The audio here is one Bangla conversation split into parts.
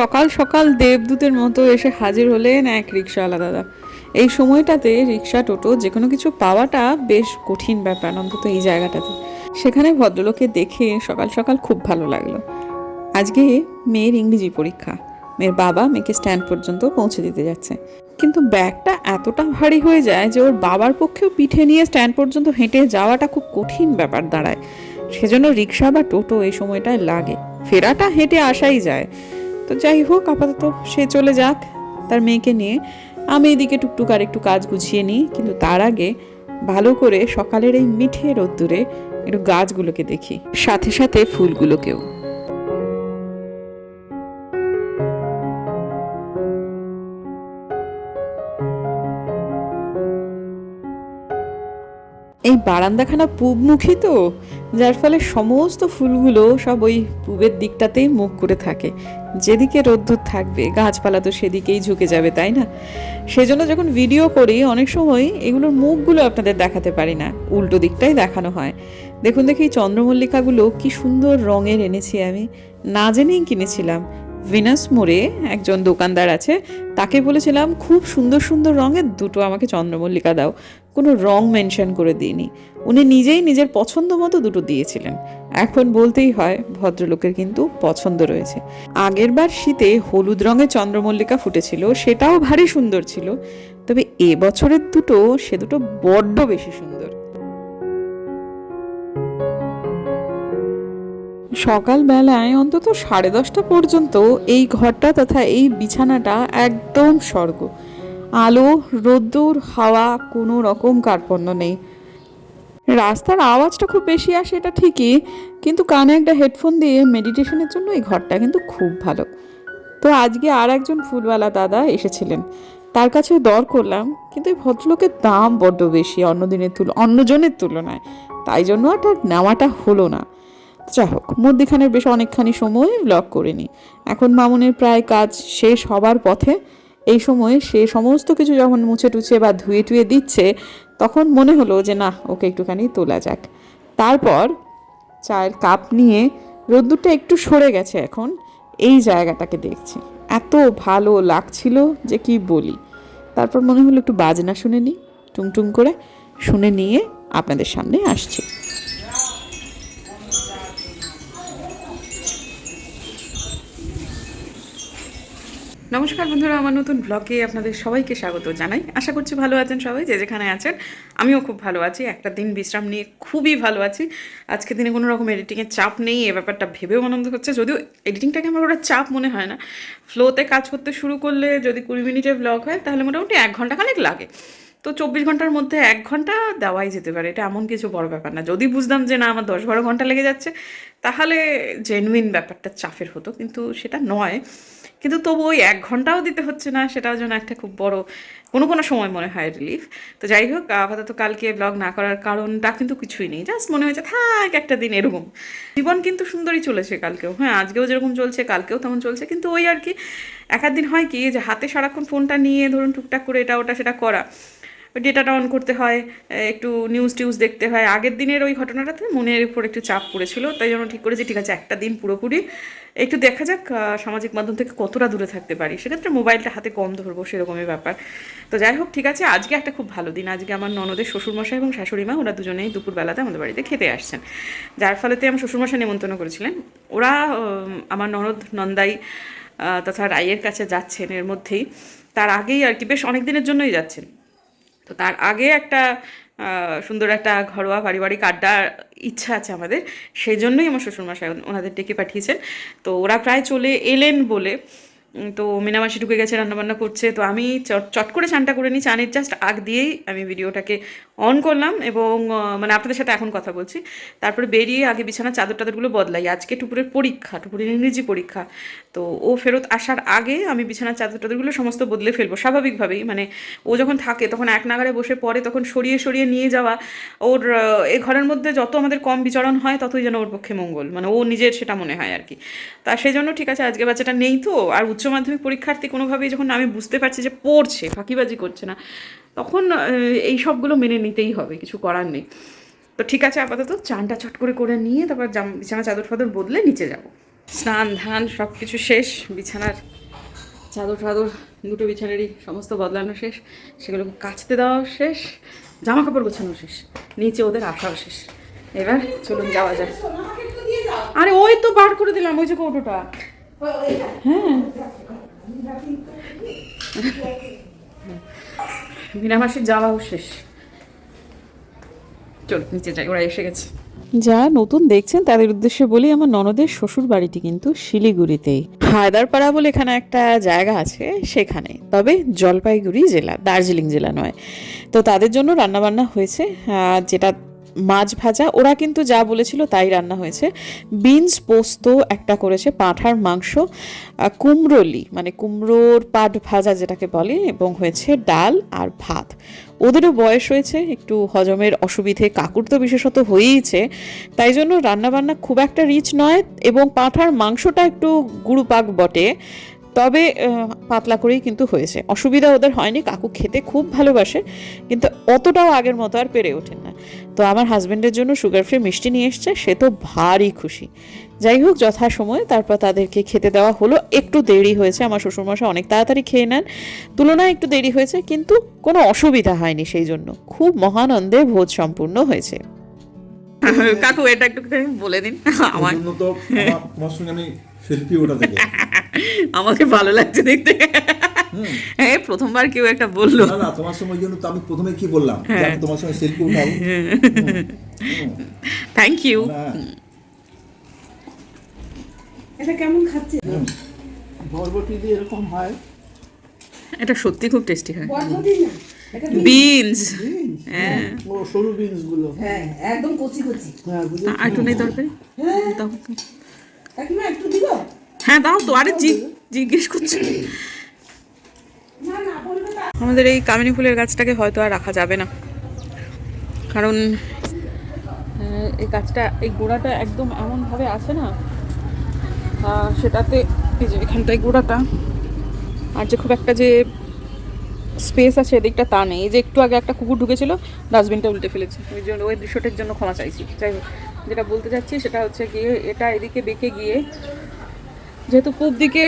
সকাল সকাল দেবদূতের মতো এসে হাজির হলেন এক রিক্সাওয়ালা দাদা। এই সময়টাতে রিক্সা টোটো যে কোনো কিছু পাওয়াটা বেশ কঠিন ব্যাপার অন্তত এই জায়গাটাতে। সেখানে ভদ্রলোককে দেখে সকাল সকাল খুব ভালো লাগল। আজকে মেয়ের ইংরেজি পরীক্ষা। মেয়ের বাবা মেয়েকে স্ট্যান্ড পর্যন্ত পৌঁছে দিতে যাচ্ছে। কিন্তু ব্যাগটা এতটা ভারী হয়ে যায় যে ওর বাবার পক্ষেও পিঠে নিয়ে স্ট্যান্ড পর্যন্ত হেঁটে যাওয়াটা খুব কঠিন ব্যাপার দাঁড়ায়। সেজন্য রিক্সা বা টোটো এই সময়টায় লাগে। ফেরাটা হেঁটে আসাই যায়। তো যাই হোক, আপাতত সে চলে যাক তার মেয়েকে নিয়ে। আমি এদিকে টুকটুক আর একটু কাজ গুছিয়ে নিই, কিন্তু তার আগে ভালো করে সকালের এই মিঠে রোদ্দুরে একটু গাছগুলোকে দেখি, সাথে সাথে ফুলগুলোকেও। এই বারান্দাখানা পূবমুখী তো, যার ফলে সমস্ত ফুলগুলো সব ওই পূবের দিকটাতেই মুখ করে থাকে। যেদিকে রোদ্দুর থাকবে, গাছপালা তো সেদিকেই ঝুঁকে যাবে, তাই না? সেজন্য যখন ভিডিও করি, অনেক সময় এগুলোর মুখগুলো আপনাদের দেখাতে পারি না, উল্টো দিকটাই দেখানো হয়। দেখুন, দেখি চন্দ্রমল্লিকাগুলো কি সুন্দর রঙের এনেছি আমি। না জেনেই কিনেছিলাম। ভিনাস মোড়ে একজন দোকানদার আছে, তাকে বলেছিলাম, খুব সুন্দর সুন্দর রঙের দুটো আমাকে চন্দ্রমল্লিকা দাও। কোনো রং মেনশন করে দিইনি। উনি নিজেই নিজের পছন্দ মতো দুটো দিয়েছিলেন। এখন বলতেই হয়, ভদ্রলোকের কিন্তু পছন্দ রয়েছে। আগেরবার শীতে হলুদ রঙের চন্দ্রমল্লিকা ফুটেছিল, সেটাও ভারী সুন্দর ছিল। তবে এ বছরের দুটো, সে দুটো বড্ড বেশি সুন্দর। সকালবেলায় অন্তত সাড়ে দশটা পর্যন্ত এই ঘরটা তথা এই বিছানাটা একদম স্বর্গ। আলো, রোদ্দুর, হাওয়া কোনো রকম কার্পণ্য নেই। রাস্তার আওয়াজটা খুব বেশি আসে, এটা ঠিকই, কিন্তু কানে একটা হেডফোন দিয়ে মেডিটেশনের জন্য এই ঘরটা কিন্তু খুব ভালো। তো আজকে আর একজন ফুলওয়ালা দাদা এসেছিলেন। তার কাছে দর করলাম, কিন্তু এই ভদ্রলোকের দাম বড্ড বেশি অন্য দিনের তুল, অন্যজনের তুলনায়। তাই জন্য আর নেওয়াটা হলো না। যা হোক, মধ্যিখানের বেশ অনেকখানি সময় ব্লগ করে নিই। এখন মামুনের প্রায় কাজ শেষ হবার পথে এই সময় সে সমস্ত কিছু যখন মুছে টুছে বা ধুয়ে টুয়ে দিচ্ছে, তখন মনে হলো যে না, ওকে একটুখানি তোলা যাক। তারপর চায়ের কাপ নিয়ে রোদ্দুরটা একটু সরে গেছে এখন, এই জায়গাটাকে দেখছি। এত ভালো লাগছিল যে কি বলি। তারপর মনে হলো একটু বাজনা শুনে নিই, টুংটুং করে শুনে নিয়ে আপনাদের সামনে আসছি। নমস্কার বন্ধুরা, আমার নতুন ব্লগে আপনাদের সবাইকে স্বাগত জানাই। আশা করছি ভালো আছেন সবাই, যে যেখানে আছেন, আমিও খুব ভালো আছি। একটা দিন বিশ্রাম নিয়ে খুবই ভালো আছি। আজকে দিনে কোনো রকম এডিটিংয়ের চাপ নেই, এ ব্যাপারটা ভেবেও আনন্দ হচ্ছে। যদিও এডিটিংটাকে আমার ওটা চাপ মনে হয় না। ফ্লোতে কাজ করতে শুরু করলে যদি কুড়ি মিনিটের ব্লগ হয়, তাহলে মোটামুটি এক ঘণ্টা খানেক লাগে। তো চব্বিশ ঘণ্টার মধ্যে এক ঘণ্টা দেওয়াই যেতে পারে। এটা এমন কিছু বড় ব্যাপার না। যদি বুঝতাম যে না, আমার দশ বারো ঘণ্টা লেগে যাচ্ছে তাহলে জেনুইন ব্যাপারটা চাপের হতো, কিন্তু সেটা নয়। কিন্তু তবু ওই এক ঘন্টাও দিতে হচ্ছে না, সেটাও যেন একটা খুব বড় কোনো কোনো সময় মনে হয় রিলিফ তো যাই হোক, আপাতত কালকে ব্লগ না করার কারণটা কিন্তু কিছুই নেই। জাস্ট মনে হয়েছে, থাক, একটা দিন এরকম। জীবন কিন্তু সুন্দরই চলেছে কালকেও। হ্যাঁ আজকেও যেরকম চলছে, কালকেও তেমন চলছে। কিন্তু ওই আর কি, এক দিন হয় কি, যে হাতে সারাক্ষণ ফোনটা নিয়ে ধরুন টুকটাক করে এটা ওটা সেটা করা। ডেটাটা অন করতে হয়, একটু নিউজ টিউজ দেখতে হয়। আগের দিনের ওই ঘটনাটাতে মনের উপর একটু চাপ পড়েছিল, তাই জন্য ঠিক করেছি, ঠিক আছে, একটা দিন পুরোপুরি। একটু দেখা যাক সামাজিক মাধ্যম থেকে কতটা দূরে থাকতে পারি। সেক্ষেত্রে মোবাইলটা হাতে কম ধরবো, সেরকমই ব্যাপার। তো যাই হোক, ঠিক আছে, আজকে একটা খুব ভালো দিন। আজকে আমার ননদের শ্বশুরমশাই এবং শাশুড়ি মা, ওরা দুজনেই দুপুরবেলাতে আমাদের বাড়িতে খেতে আসছেন। যার ফলেতে আমার শ্বশুরমশাই নেমন্তন্ন করেছিলেন। ওরা আমার ননদ নন্দাই তথা রাইয়ের কাছে যাচ্ছেন এর মধ্যেই। তার আগেই আর কি, বেশ অনেক দিনের জন্যই যাচ্ছেন। তো তার আগে একটা সুন্দর একটা ঘরোয়া পারিবারিক আড্ডার ইচ্ছা আছে আমাদের, সেই জন্যই আমার শ্বশুরমশাই ওনাদের ডেকে পাঠিয়েছেন। তো ওরা প্রায় চলে এলেন বলে তো মিনামাসি ঢুকে গেছে, রান্নাবান্না করছে। তো আমি চট করে চানটা করে নিই, চানের জাস্ট আগ দিয়েই আমি ভিডিওটাকে অন করলাম এবং মানে আপনাদের সাথে এখন কথা বলছি। তারপরে বেরিয়ে আগে বিছানা চাদর টাদরগুলো বদলাই। আজকে টুপুরের পরীক্ষা, টুপুরের ইংরেজি পরীক্ষা। তো ও ফেরত আসার আগে আমি বিছানার চাদর টাদরগুলো সমস্ত বদলে ফেলব, স্বাভাবিকভাবেই। মানে ও যখন থাকে, তখন এক নাগারে বসে পড়ে, তখন সরিয়ে সরিয়ে নিয়ে যাওয়া। ওর এ ঘরের মধ্যে যত আমাদের কম বিচরণ হয়, ততই যেন ওর পক্ষে মঙ্গল। মানে ও নিজের সেটা মনে হয় আর কি। তা সেই জন্য ঠিক আছে, আজকে বাচ্চাটা নেই তো, আর উচ্চ মাধ্যমিক পরীক্ষার্থী কোনোভাবেই যখন আমি বুঝতে পারছি যে পড়ছে, ফাঁকিবাজি করছে না, তখন এই সবগুলো মেনে নিতেই হবে, কিছু করার নেই। তো ঠিক আছে, আপাতত চানটা চট করে করে নিয়ে তারপর জাম, বিছানা চাদর ফাদর বদলে নিচে যাব। স্নান, ধান সব কিছু শেষ, বিছানার চাদর ফাদর, দুটো বিছানারই সমস্ত বদলানো শেষ সেগুলোকে কাচতে দেওয়াও শেষ জামা কাপড় গোছানো শেষ, নিচে ওদের আসাও শেষ। এবার চলুন যাওয়া যায় আরে ওই তো বার করে দিলাম, ওই যে কৌটোটা। হ্যাঁ। মিনামাসির যাওয়াও শেষ। চল নিচে যাই ওরা এসে গেছে। যারা নতুন দেখছেন তাদের উদ্দেশ্যে বলি আমার ননদের শ্বশুর বাড়িটি কিন্তু শিলিগুড়িতেই হায়দারপাড়া বলে এখানে একটা জায়গা আছে সেখানে। তবে জলপাইগুড়ি জেলা দার্জিলিং জেলা নয়। তো তাদের জন্য রান্নাবান্না হয়েছে যেটা মাছ ভাজা, ওরা কিন্তু যা বলেছিল তাই রান্না হয়েছে। বিনস পোস্ত একটা করেছে, পাঁঠার মাংস কুমড়োলি মানে কুমড়োর পাট ভাজা যেটাকে বলে, এবং হয়েছে ডাল আর ভাত। ওদেরও বয়স হয়েছে, একটু হজমের অসুবিধে, কাকুর তো বিশেষত হয়েইছে, তাই জন্য রান্নাবান্না খুব একটা রিচ নয়, এবং পাঁঠার মাংসটা একটু গুরুপাক বটে। তবে পাতলা করেই কিন্তু হয়েছে। অসুবিধা ওদের হয়নি কাকু খেতে খুব ভালোবাসে কিন্তু অতটাও আগের মতো আর পেরে ওঠেন না। তো আমার হাজব্যান্ডের জন্য সুগার ফ্রি মিষ্টি নিয়ে এসছে সে তো ভারী খুশি। যাই হোক যথাসময়ে তারপর তাদেরকে খেতে দেওয়া হলো। একটু দেরি হয়েছে আমার শ্বশুরমশাই অনেক তাড়াতাড়ি খেয়ে নেন। তুলনায় একটু দেরি হয়েছে কিন্তু কোনো অসুবিধা হয়নি সেই জন্য। খুব মহানন্দে ভোজ সম্পূর্ণ হয়েছে। কাকু এটা একটু বলে দিন। আমার তো আমার- সঙ্গে আমি সেলফি ওটা থেকে আমাকে ভালো লাগছে দেখতে। হ্যাঁ প্রথমবার কেউ একটা বলল। না না তোমার সময় জন্য তো আমি প্রথমে কি বললাম? হ্যাঁ। আমি তোমার সঙ্গে সেলফি উঠাবো। থ্যাংক ইউ হ্যাঁ। এটা কেমন খাচ্ছে? বরবটি দিয়ে এরকম হয়। এটা সত্যি খুব টেস্টি হয়। বরবটি না এটা বিনস হ্যাঁ। ও সরু বিনসগুলো। হ্যাঁ একদম কচি কচি। হ্যাঁ আর একটু নেই তরকারি কাকিমা একটু দিব হ্যাঁ দাও তো, আরে জিজ্ঞেস করছি। আমাদের এই কামিনী ফুলের গাছটাকে হয়তো আর রাখা যাবে না। কারণ এই গাছটা, এই গোড়াটা একদম এমনভাবে আছে না সেটাতে এই যে এখানটায় গোড়াটা, আর যে খুব একটা যে স্পেস আছে এদিকটা তা নেই। এই যে একটু আগে একটা কুকুর ঢুকেছিল ডাস্টবিনটা উল্টে ফেলেছে। ওই জন্য, ওই দৃশ্যটার জন্য ক্ষমা চাইছি। যাই হোক, যেটা বলতে চাচ্ছি সেটা হচ্ছে গিয়ে, এটা এদিকে বেঁকে গিয়ে যেহেতু পূব দিকে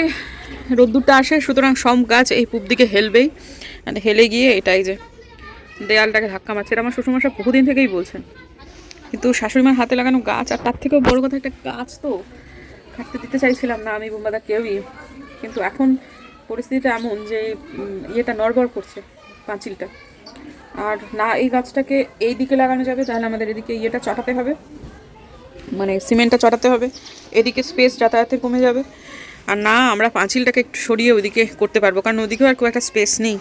রোদ্দুরটা আসে, সুতরাং সব গাছ এই পূব দিকে হেলবেই। মানে হেলে গিয়ে এটাই যে দেয়ালটাকে ধাক্কা মারছে। এটা আমার শ্বশুরমশা বহুদিন থেকেই বলছেন। কিন্তু শাশুড়িমার হাতে লাগানো গাছ, আর তার থেকেও বড় কথা একটা গাছ তো কাটতে দিতে চাইছিলাম না আমি, বোম্বাদা কেউই। কিন্তু এখন পরিস্থিতিটা এমন যে ইয়েটা নড়বড় করছে পাঁচিলটা। আর না এই গাছটাকে এই দিকে লাগানো যাবে, তাহলে আমাদের এদিকে ইয়েটা চটাতে হবে। মানে সিমেন্টটা চড়াতে হবে। এদিকে স্পেস যাতায়াতের কমে যাবে। আর না, আমরা পাঁচিলটাকে একটু সরিয়ে ওইদিকে করতে পারব, কারণ ওদিকেও আর খুব একটা স্পেস নেই।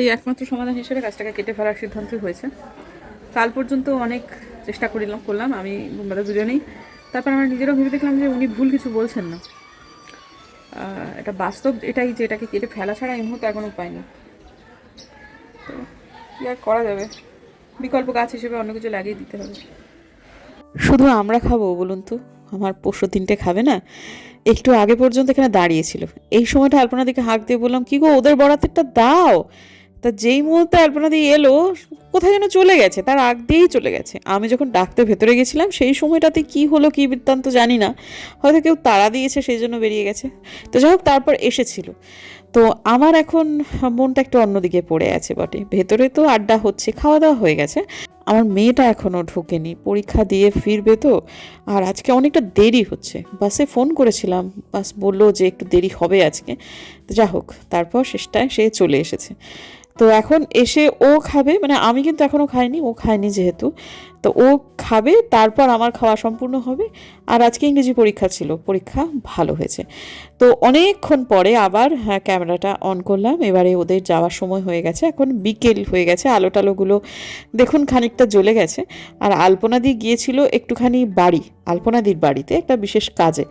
এই একমাত্র সমাধান হিসেবে গাছটাকে কেটে ফেলার সিদ্ধান্তই হয়েছে। কাল পর্যন্ত অনেক চেষ্টা করিলাম, করলাম, আমি বোম্বাদা দুজনেই। তারপর আমরা নিজেরাও ভেবে দেখলাম যে উনি ভুল কিছু বলছেন না। এটা বাস্তব এটাই যে এটাকে কেটে ফেলা ছাড়া এই মুহূর্তে এখনও পাইনি তো, কী আর করা যাবে? বিকল্প গাছ হিসেবে অন্য কিছু লাগিয়ে দিতে হবে। শুধু আমরা খাব বলুন তো? আমার পোষ্য তিনটে খাবে না? একটু আগে পর্যন্ত এখানে দাঁড়িয়েছিল। এই সময়টা আলপনা দিকে হাঁক দিয়ে বললাম, কি গো, ওদের বরাতেরটা দাও? তা যেই মুহূর্তে আলপনা দিয়ে এলো, কোথায় যেন চলে গেছে, তার আগ দিয়েই চলে গেছে। আমি যখন ডাকতে ভেতরে গেছিলাম, সেই সময়টাতে কি হলো, কি বৃত্তান্ত জানি না। হয়তো কেউ তাড়া দিয়েছে, সেই জন্য বেরিয়ে গেছে। তো যাই হোক, তারপর এসেছিল। তো আমার এখন মনটা একটু অন্যদিকে পড়ে আছে বটে। ভেতরে তো আড্ডা হচ্ছে, খাওয়া দাওয়া হয়ে গেছে। আমার মেয়েটা এখনও ঢোকেনি। পরীক্ষা দিয়ে ফিরবে তো। আর আজকে অনেকটা দেরি হচ্ছে। বাসে ফোন করেছিলাম। বাস বলল যে একটু দেরি হবে আজকে। যা হোক তারপর শেষটায় সে চলে এসেছে। তো এখন এসে ও খাবে মানে আমি কিন্তু এখনও খাইনি, ও খায়নি যেহেতু। তো ও খাবে, তারপর আমার খাওয়া সম্পূর্ণ হবে। আর আজকে ইংরেজি পরীক্ষা ছিল, পরীক্ষা ভালো হয়েছে। তো অনেকক্ষণ পরে আবার হ্যাঁ ক্যামেরাটা অন করলাম। এবারে ওদের যাওয়ার সময় হয়ে গেছে, এখন বিকেল হয়ে গেছে আলো টালোগুলো দেখুন খানিকটা জ্বলে গেছে। আর আলপনাদি গিয়েছিল একটুখানি বাড়ি, আলপনাদির বাড়িতে, একটা বিশেষ কাজে।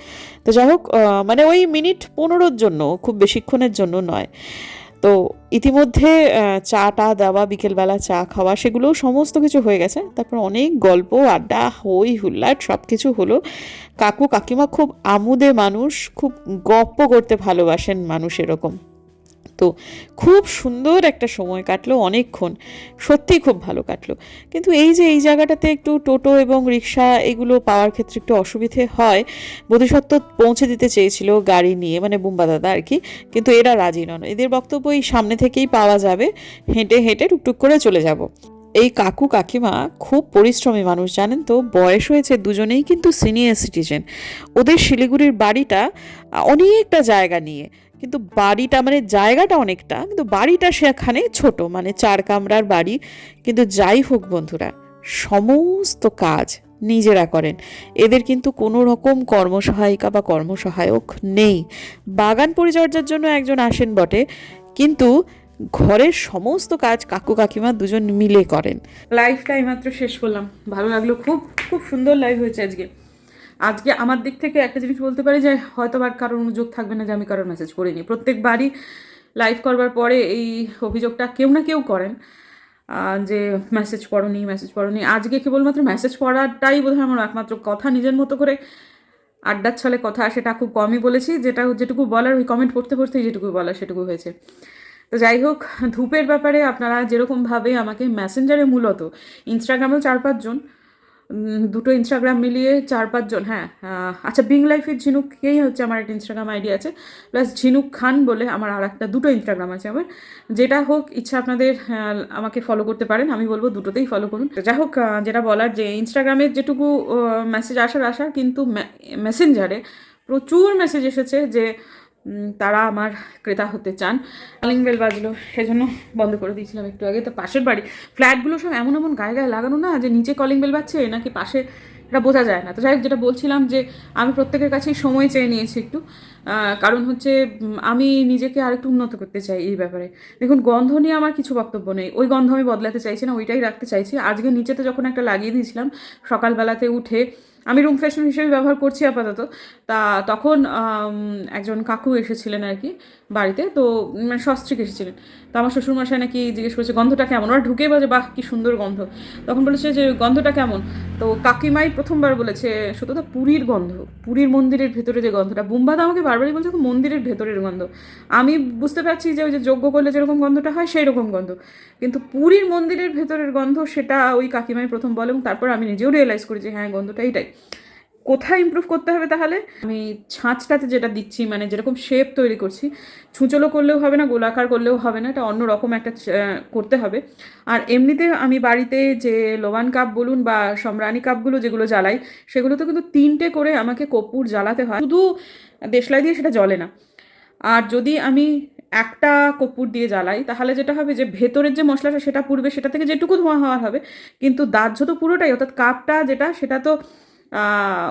তো যাই হোক মানে ওই মিনিট পনেরোর জন্য, খুব বেশিক্ষণের জন্য নয়। তো ইতিমধ্যে চা চাটা দেওয়া, বিকেলবেলা চা খাওয়া সেগুলো সমস্ত কিছু হয়ে গেছে। তারপর অনেক গল্প, আড্ডা, হই হুল্লাট সব কিছু হলো। কাকু কাকিমা খুব আমুদে মানুষ, খুব গপ্প করতে ভালোবাসেন মানুষ এরকম। মতো খুব সুন্দর একটা সময় কাটলো অনেকক্ষণ। সত্যিই খুব ভালো কাটলো। কিন্তু এই যে এই জায়গাটাতে একটু টোটো এবং রিক্সা এগুলো পাওয়ার ক্ষেত্রে একটু অসুবিধে হয়, বোধিসত্ত্ব পৌঁছে দিতে চেয়েছিল গাড়ি নিয়ে মানে বুম্বা দাদা আর কি, কিন্তু এরা রাজি নন। এদের বক্তব্য এই সামনে থেকেই পাওয়া যাবে। হেঁটে হেঁটে টুকটুক করে চলে যাব। এই কাকু কাকিমা খুব পরিশ্রমী মানুষ, জানেন তো? বয়স হয়েছে দুজনেই কিন্তু সিনিয়র সিটিজেন ওদের শিলিগুড়ির বাড়িটা অনেকটা জায়গা নিয়ে। কিন্তু বাড়িটা মানে জায়গাটা অনেকটা, কিন্তু বাড়িটা সেখানে ছোট মানে চার কামরার বাড়ি। কিন্তু যাই হোক বন্ধুরা, সমস্ত কাজ নিজেরা করেন। এদের কিন্তু কোনো রকম কর্মসহায়িকা বা কর্মসহায়ক নেই। বাগান পরিচর্যার জন্য একজন আসেন বটে, কিন্তু ঘরের সমস্ত কাজ কাকু কাকিমা দুজন মিলে করেন। লাইভটা এইমাত্র শেষ করলাম। ভালো লাগল, খুব খুব সুন্দর লাইভ হয়েছে আজকে। আজকে আমার দিক থেকে একটা জিনিস বলতে পারি যে হয়তো আর কারোর অনুযোগ থাকবে না যে আমি কারোর মেসেজ করিনি। প্রত্যেকবারই লাইভ করবার পরে এই অভিযোগটা কেউ না কেউ করেন যে মেসেজ পড়নি মেসেজ পড়নি। আজকে কেবলমাত্র মেসেজ পড়াটাই বোধহয় আমার একমাত্র কথা নিজের মতো করে আড্ডার ছলে কথা, সেটা খুব কমই বলেছি। যেটা যেটুকু বলার ওই কমেন্ট পড়তে পড়তেই যেটুকু বলার সেটুকু হয়েছে। তো যাই হোক, ধূপের ব্যাপারে আপনারা যেরকমভাবে আমাকে মেসেঞ্জারে মূলত ইনস্টাগ্রামেও চার পাঁচজন দুটো ইনস্টাগ্রাম মিলিয়ে চার পাঁচজন হ্যাঁ আচ্ছা বিং লাইফের ঝিনুককেই হচ্ছে আমার একটা ইনস্টাগ্রাম আইডি আছে প্লাস ঝিনুক খান বলে আমার আর একটা দুটো ইনস্টাগ্রাম আছে আমার, যেটা হোক, ইচ্ছা আপনাদের আমাকে ফলো করতে পারেন, আমি বলব দুটোতেই ফলো করুন। যাই হোক যেটা বলার যে ইনস্টাগ্রামের যেটুকু মেসেজ আসার আসার কিন্তু মেসেঞ্জারে প্রচুর মেসেজ এসেছে যে তারা আমার ক্রেতা হতে চান। কলিং বেল বাজলো, সেজন্য বন্ধ করে দিয়েছিলাম একটু আগে। তো পাশের বাড়ি, ফ্ল্যাটগুলো সব এমন এমন গায়ে গায়ে লাগানো না যে নিচে কলিং বেল বাজছে, নাকি পাশে এটা বোঝা যায় না। তো যাই যেটা বলছিলাম যে আমি প্রত্যেকের কাছেই সময় চেয়ে নিয়েছি একটু। কারণ হচ্ছে আমি নিজেকে আরেকটু উন্নত করতে চাই এই ব্যাপারে। দেখুন, গন্ধ নিয়ে আমার কিছু বক্তব্য নেই। ওই গন্ধ আমি বদলাতে চাইছি না, ওইটাই রাখতে চাইছি। আজকে নিচেতে যখন একটা লাগিয়ে দিয়েছিলাম, সকালবেলাতে উঠে আমি রুম ফ্রেশনার হিসেবে ব্যবহার করছি আপাতত। তা তখন একজন কাকু এসেছিলেন আর কি বাড়িতে, তো মানে সস্ত্রীক এসেছিলেন। তো আমার শ্বশুরমশাই নাকি জিজ্ঞেস করেছে, গন্ধটা কেমন? ওরা ঢুকেই বলে, বাহ, কি সুন্দর গন্ধ। তখন বলেছে যে, গন্ধটা কেমন? তো কাকিমাই প্রথমবার বলেছে শুধু তো পুরীর গন্ধ, পুরীর মন্দিরের ভেতরে যে গন্ধটা। বুম্বাদা আমাকে বারবারই বলছে "খুব মন্দিরের ভেতরের গন্ধ। আমি বুঝতে পারছি যে, ওই যে যজ্ঞ করলে যেরকম গন্ধটা হয় সেই রকম গন্ধ। কিন্তু পুরীর মন্দিরের ভেতরের গন্ধ, সেটা ওই কাকিমাই প্রথম বলে এবং তারপর আমি নিজেও রিয়েলাইজ করি যে হ্যাঁ গন্ধটা এইটাই কোথায় ইমপ্রুভ করতে হবে তাহলে? আমি ছাঁচটাতে যেটা দিচ্ছি মানে যেরকম শেপ তৈরি করছি, ছুঁচলো করলেও হবে না, গোলাকার করলেও হবে না, এটা অন্য রকম একটা করতে হবে। আর এমনিতে আমি বাড়িতে যে লোবান কাপ বলুন বা সম্রানি কাপগুলো যেগুলো জ্বালাই, সেগুলোতে কিন্তু তিনটে করে আমাকে কর্পূর জ্বালাতে হয়। শুধু দেশলাই দিয়ে সেটা জ্বলে না। আর যদি আমি একটা কর্পূর দিয়ে জ্বালাই, তাহলে যেটা হবে যে ভেতরের যে মশলাটা, সেটা পুড়বে সেটা থেকে যেটুকু ধোঁয়া হওয়ার হবে, কিন্তু দাহ্য তো পুরোটাই, অর্থাৎ কাপটা যেটা, সেটা তো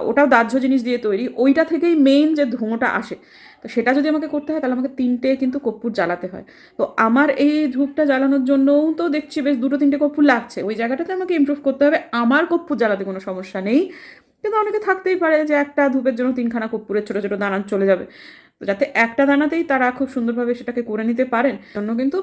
ওটাও দাহ্য জিনিস দিয়ে তৈরি। ওইটা থেকেই মেইন যে ধোঁয়াটা আসে। তো সেটা যদি আমাকে করতে হয়, তাহলে আমাকে তিনটে কিন্তু কর্পূর জ্বালাতে হয়। তো আমার এই ধূপটা জ্বালানোর জন্যও তো দেখছি বেশ দুটো তিনটে কর্পূর লাগছে। ওই জায়গাটাতে আমাকে ইমপ্রুভ করতে হবে। আমার কর্পূর জ্বালাতে কোনো সমস্যা নেই। কিন্তু অনেকে থাকতেই পারে যে একটা ধূপের জন্য তিনখানা কর্পূরের ছোটো ছোটো দানা চলে যাবে। তো যাতে একটা দানাতেই তারা খুব সুন্দরভাবে সেটাকে করে নিতে পারেন জন্য কিন্তু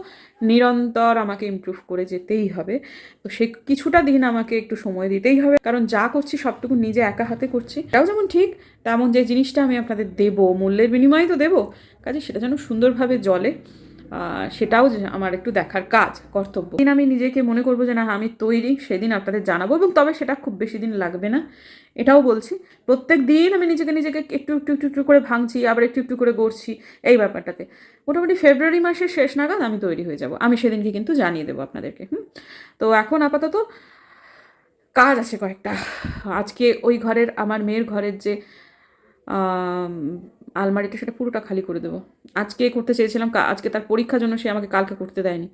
নিরন্তর আমাকে ইমপ্রুভ করে যেতেই হবে। তো সে কিছুটা দিন আমাকে একটু সময় দিতেই হবে, কারণ যা করছি সবটুকু নিজে একা হাতে করছি। তাও যেমন ঠিক তেমন যে জিনিসটা আমি আপনাদের দেবো, মূল্যের বিনিময়ে তো দেবো, কাজে সেটা যেন সুন্দরভাবে জলে সেটাও আমার একটু দেখার কাজ, কর্তব্য। দিন আমি নিজেকে মনে করব যে না, আমি তৈরি, সেদিন আপনাদের জানাব এবং তবে সেটা খুব বেশি দিন লাগবে না। এটাও বলছি, প্রত্যেক দিন আমি নিজেকে নিজেকে একটু একটু একটু একটু করে ভাঙছি, আবার একটু একটু করে গড়ছি, এই ব্যাপারটাতে। মোটামুটি ফেব্রুয়ারি মাসের শেষ নাগাদ আমি তৈরি হয়ে যাব। আমি সেদিনকে কিন্তু জানিয়ে দেবো আপনাদেরকে, হুম? তো এখন আপাতত কাজ আছে কয়েকটা। আজকে ওই ঘরের, আমার মেয়ের ঘরের যে আলমারিটা সেটা পুরোটা খালি করে দেবো। আজকে করতে চেয়েছিলাম আজকে তার পরীক্ষার জন্য সে আমাকে কালকে করতে দেয়নি।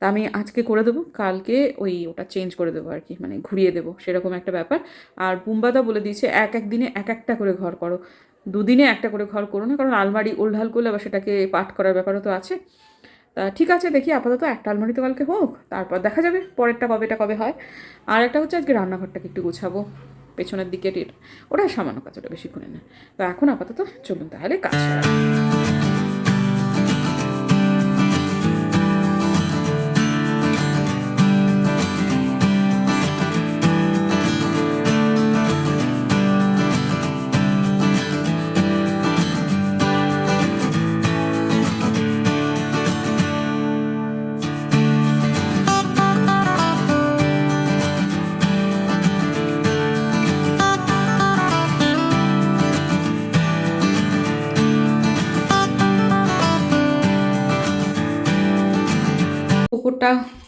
তা আমি আজকে করে দেবো, কালকে ওই ওটা চেঞ্জ করে দেবো আর কি মানে ঘুরিয়ে দেবো, সেরকম একটা ব্যাপার। আর বুম্বাদা বলে দিয়েছে, এক এক দিনে এক একটা করে ঘর করো। দুদিনে একটা করে ঘর করো না, কারণ আলমারি ওলঢাল করলে আবার সেটাকে পাঠ করার ব্যাপারও তো আছে। তা ঠিক আছে, দেখি আপাতত একটা আলমারি তো কালকে হোক, তারপর দেখা যাবে, পরেরটা কবেটা কবে হয়। আর একটা হচ্ছে আজকে রান্নাঘরটাকে একটু গুছাবো। পেছনের দিকে ওটা সামান্য কাজ ওটা করে না। তো এখন আপাতত চলুন তাহলে কাজ সারা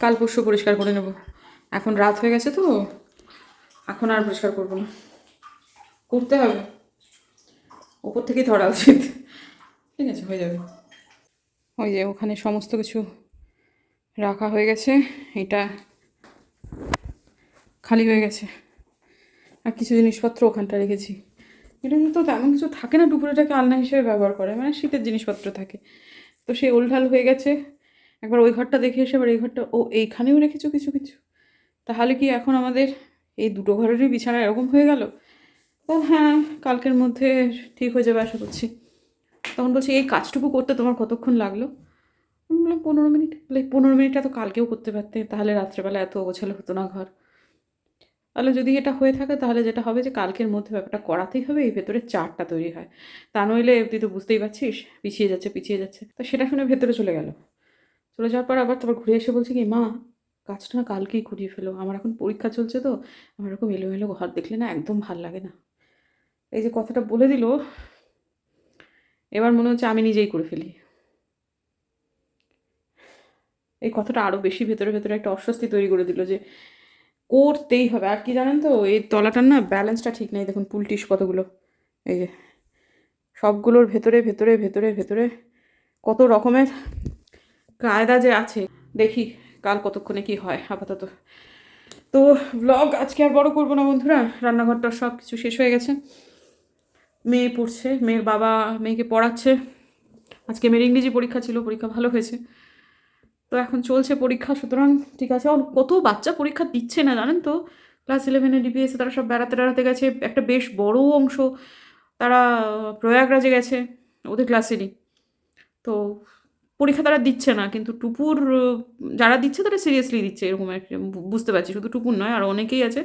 কাল পরশু পরিষ্কার করে নেব। এখন রাত হয়ে গেছে তো, এখন আর পরিষ্কার করব না। করতে হবে। ওপর থেকেই ধরা উচিত। ঠিক আছে, হয়ে যাবে। ওই যে ওখানে সমস্ত কিছু রাখা হয়ে গেছে, এটা খালি হয়ে গেছে। আর কিছু জিনিসপত্র ওখানটা রেখেছি। এটা তো তেমন কিছু থাকে না, দুপুরেটাকে আলনা হিসেবে ব্যবহার করে। মানে শীতের জিনিসপত্র থাকে। তো সে ওলঢাল হয়ে গেছে। একবার ওই ঘরটা দেখে এসে, এবার এই ঘরটা, ও এইখানেও রেখেছো কিছু কিছু? তাহলে কি এখন আমাদের এই দুটো ঘরেরই বিছানা এরকম হয়ে গেল? তা হ্যাঁ কালকের মধ্যে ঠিক হয়ে যাবে আশা করছি। তখন বলছি, এই কাজটুকু করতে তোমার কতক্ষণ লাগল? আমি বললাম, পনেরো মিনিট। বলে, পনেরো মিনিটটা তো কালকেও করতে পারতে, তাহলে রাত্রেবেলা এত গোছালো হতো না ঘর। তাহলে যদি এটা হয়ে থাকে, তাহলে যেটা হবে যে, কালকের মধ্যে ব্যাপারটা করাতেই হবে, এই ভেতরে চারটা তৈরি হয়। তা নইলে তুই তো বুঝতেই পারছিস, পিছিয়ে যাচ্ছে পিছিয়ে যাচ্ছে। তো সেটা শুনে ভেতরে চলে গেল। চলে যাওয়ার পর আবার তারপর ঘুরে এসে বলছে কি, মা কাজটা না কালকেই করিয়ে ফেলো। আমার এখন পরীক্ষা চলছে তো, আমার এরকম এলোমেলো ঘর দেখলে না একদম ভালো লাগে না। এই যে কথাটা বলে দিল, এবার মনে হচ্ছে আমি নিজেই করে ফেলি। এই কথাটা আরও বেশি ভেতরে ভেতরে একটা অস্বস্তি তৈরি করে দিল যে, করতেই হবে। আর কি জানেন তো, এই তলাটার না ব্যালেন্সটা ঠিক নেই। দেখুন পুলটিস কতগুলো। এই যে, সবগুলোর ভেতরে ভেতরে ভেতরে ভেতরে কত রকমের কায়দা যে আছে। দেখি কাল কতক্ষণে কি হয়, আপাতত। তো ব্লগ আজকে আর বড় করব না বন্ধুরা, রান্নাঘরটা সব কিছু শেষ হয়ে গেছে। মেয়ে পড়ছে, মেয়ের বাবা মেয়েকে পড়াচ্ছে। আজকে মেয়ের ইংরেজি পরীক্ষা ছিল, পরীক্ষা ভালো হয়েছে। তো এখন চলছে পরীক্ষা, সুতরাং ঠিক আছে, আর কত বাচ্চা পরীক্ষা দিচ্ছে না জানেন তো? ক্লাস ইলেভেনে ডিপিএসে তারা সব বেড়াতে বেড়াতে গেছে, একটা বেশ বড় অংশ তারা প্রয়াগরাজে গেছে, ওদের ক্লাসেরই তো পরীক্ষা তারা দিচ্ছে না, কিন্তু টুপুর, যারা দিচ্ছে তারা সিরিয়াসলি দিচ্ছে, এরকম একটা বুঝতে পারছি। শুধু টুপুর নয়, আর অনেকেই আছে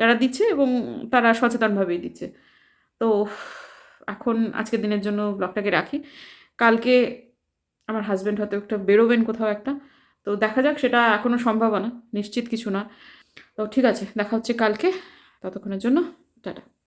যারা দিচ্ছে এবং তারা সচেতনভাবেই দিচ্ছে। তো এখন আজকের দিনের জন্য ব্লগটাকে রাখি। কালকে আমার হাজব্যান্ড হয়তো একটা বেরোবেন কোথাও একটা। তো দেখা যাক, সেটা এখনও সম্ভাবনা নিশ্চিত কিছু না। তো ঠিক আছে, দেখা হচ্ছে কালকে। ততক্ষণের জন্য, টাটা।